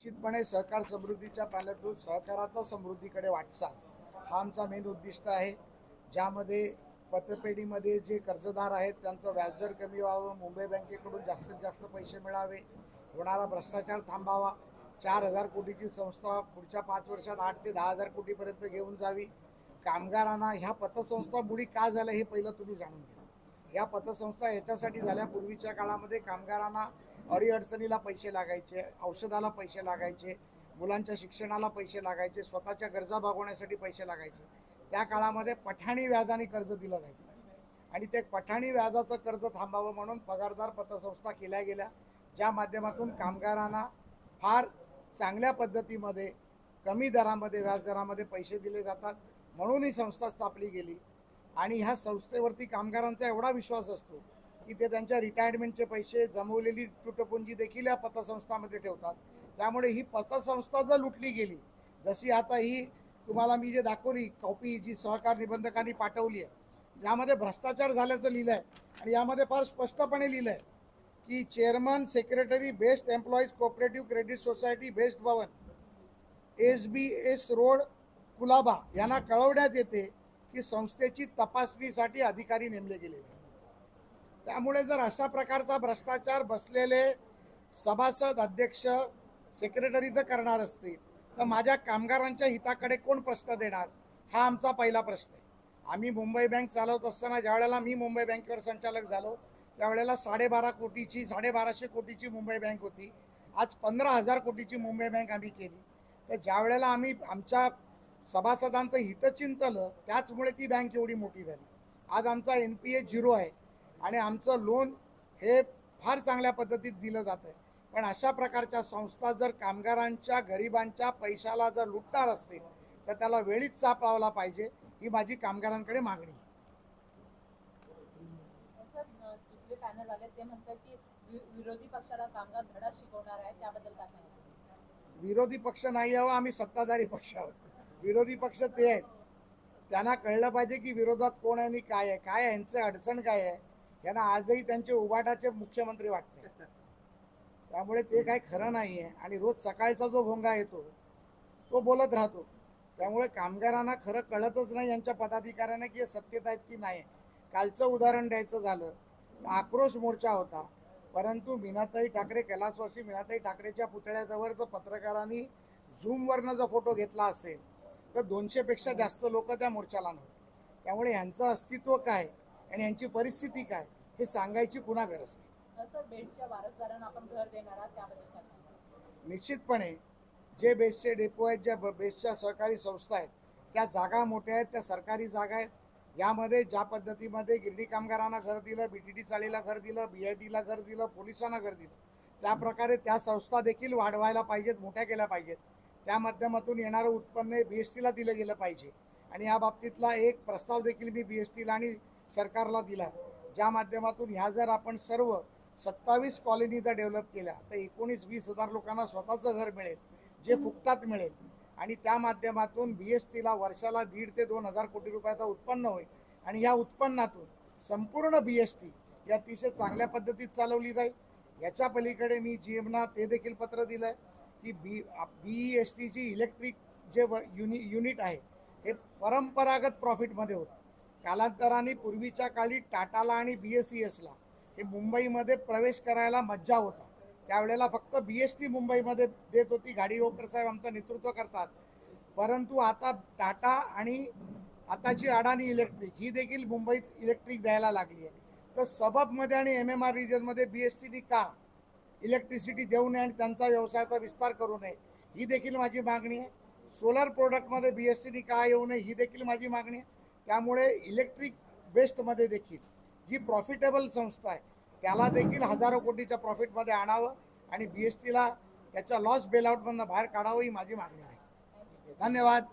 निश्चितपणे सहकार समृद्धीच्या पाल्यातून सहकाराचा समृद्धीकडे वाटचाल. हा आमचा मेन उद्दिष्ट आहे. ज्यामध्ये पतपेढीमध्ये जे कर्जदार आहेत त्यांचं व्याजदर कमी व्हावं मुंबई बँकेकडून जास्तीत जास्त पैसे मिळावे होणारा भ्रष्टाचार थांबावा चार हजार कोटीची संस्था पुढच्या पाच वर्षात आठ ते दहा हजार कोटीपर्यंत घेऊन जावी. कामगारांना ह्या पतसंस्था मुळी का झाल्या हे पहिलं तुम्ही जाणून घ्या. या पतसंस्था याच्यासाठी झाल्या पूर्वीच्या काळामध्ये कामगारांना अडीअडचणीला पैसे लागायचे औषधाला पैसे लागायचे मुलांच्या शिक्षणाला पैसे लागायचे स्वतःच्या गरजा भागवण्यासाठी पैसे लागायचे. त्या काळामध्ये पठाणी व्याजाने कर्ज दिलं जायचं. आणि ते पठाणी व्याजाचं कर्ज थांबावं म्हणून पगारदार पतसंस्था केल्या गेल्या ज्या माध्यमातून कामगारांना फार चांगल्या पद्धतीमध्ये कमी दरामध्ये व्याजदरामध्ये पैसे दिले जातात म्हणून ही संस्था स्थापली गेली. आणि ह्या संस्थेवरती कामगारांचा एवढा विश्वास असतो की ते त्यांच्या रिटायरमेंटचे पैसे जमवलेली तुटपुंजी देखील या पतसंस्थामध्ये ठेवतात त्यामुळे ही पतसंस्था जर लुटली गेली जशी आता ही तुम्हाला मी जे दाखवली कॉपी जी सहकार निबंधकांनी पाठवली आहे यामध्ये भ्रष्टाचार झाल्याचं लिहिलं आहे आणि यामध्ये फार स्पष्टपणे लिहिलं आहे की chairman secretary BEST employees cooperative credit society BEST Bhavan S B S road Colaba यांना कळवण्यात येते की संस्थेची तपासणीसाठी अधिकारी नेमले गेलेले आहेत. त्यामुळे जर अशा प्रकारचा भ्रष्टाचार बसलेले सभासद अध्यक्ष सेक्रेटरी जर करणार असतील तर माझ्या कामगारांच्या हिताकडे कोण प्रश्न देणार? हा आमचा पहिला प्रश्न आहे. आम्ही मुंबई बँक चालवत असताना ज्यावेळेला मी मुंबई बँकेवर संचालक झालो त्यावेळेला साडेबारा कोटीची साडेबाराशे कोटीची मुंबई बँक होती. आज पंधरा हजार कोटीची मुंबई बँक आम्ही केली. तर ज्यावेळेला आम्ही आमच्या सभासदांचं हित चिंतलं त्याचमुळे ती बँक एवढी मोठी झाली. आज आमचा एन पी ए झिरो आहे. आणि आमचं लोन हे फार चांगल्या पद्धतीत दिलं जातं आहे पण अशा प्रकारच्या संस्था जर कामगारांच्या गरिबांच्या पैशाला जर लुटणार असतील तर त्याला वेळीच चाप लावला पाहिजे ही माझी कामगारांकडे मागणी आहे. सर अ, दुसरे पॅनल आले ते म्हणतात की वि- विरोधी पक्षाला कामगार धडा शिकवणार आहे त्याबद्दल काय सांगितलं विरोधी पक्ष नाही यावं आम्ही सत्ताधारी पक्ष आहोत. विरोधी पक्ष ते आहेत. त्यांना कळलं पाहिजे की विरोधात कोण आहे आणि काय आहे काय यांचं अडचण काय आहे? यांना आजही त्यांचे उबाटाचे मुख्यमंत्री वाटते. त्यामुळे ते काय खरं नाही आहे आणि रोज सकाळचा जो भोंगा येतो तो बोलत राहतो. त्यामुळे कामगारांना खरं कळतच नाही यांच्या पदाधिकाऱ्यांना की हे सत्तेत आहेत की नाही. कालचं उदाहरण द्यायचं झालं आक्रोश मोर्चा होता. परंतु मीनाताई ठाकरे कैलासवासी मीनाताई ठाकरेच्या पुतळ्याजवळ जर पत्रकारांनी झूमवरनं जर फोटो घेतला असेल तर दोनशेपेक्षा जास्त लोक त्या मोर्चाला नव्हते त्यामुळे यांचं अस्तित्व काय? आणि यांची परिस्थिती काय हे सांगायची पुन्हा गरज नाही. निश्चितपणे जे बेसचे डेपो आहेत ज्या ब- बेसच्या सहकारी संस्था आहेत त्या जागा मोठ्या आहेत त्या सरकारी जागा आहेत. यामध्ये ज्या पद्धतीमध्ये गिरणी कामगारांना घर दिलं बी टी टी चाळीला घर दिलं बी आय टीला घर दिलं पोलिसांना घर दिलं त्या प्रकारे त्या संस्था देखील वाढवायला पाहिजेत मोठ्या केल्या पाहिजेत. त्या माध्यमातून येणारं उत्पन्न बी एस टीला दिलं गेलं पाहिजे. आणि या बाबतीतला एक प्रस्ताव देखील मी बी एस टीला आणि सरकारला दिला. ज्या माध्यमातून ह्या जर आपण सर्व सत्तावीस कॉलनी जर डेव्हलप केल्या तर एकोणीस वीस हजार लोकांना स्वतःचं घर मिळेल जे फुकटात मिळेल. आणि त्या माध्यमातून बी एस टीला वर्षाला दीड ते दोन हजार कोटी रुपयाचं उत्पन्न होईल. आणि या उत्पन्नातून संपूर्ण बी एस टी ही अतिशय चांगल्या पद्धतीत चालवली जाईल. याच्या पलीकडे मी जी एमना ते देखील पत्र दिलं आहे की बी बी एस टीची इलेक्ट्रिक जे व युनि युनिट आहे हे परंपरागत प्रॉफिटमध्ये होतं. कालांतराने पूर्वीच्या काळी टाटाला आणि बी एस सी एसला हे मुंबईमध्ये प्रवेश करायला मज्जा होता. त्यावेळेला फक्त बी एस टी मुंबईमध्ये देत होती. गाडी ओकर साहेब आमचं नेतृत्व करतात. परंतु आता टाटा आणि आताची अडाणी इलेक्ट्रिक ही देखील मुंबईत इलेक्ट्रिक द्यायला लागली आहे. तर सबबमध्ये आणि एम एम आर रिजनमध्ये बी एस सीनी का इलेक्ट्रिसिटी देऊ नये आणि त्यांचा व्यवसायाचा विस्तार करू नये ही देखील माझी मागणी आहे. सोलर प्रोडक्टमध्ये बी एस सीनी का येऊ नये ही देखील माझी मागणी आहे. त्यामुळे इलेक्ट्रिक बेस्टमध्ये देखील जी प्रॉफिटेबल संस्था आहे त्याला देखील हजारो कोटीच्या प्रॉफिटमध्ये आणावं आणि बी एस टीला त्याच्या लॉस बेलआउटमधनं बाहेर काढावं ही माझी मागणी आहे. धन्यवाद.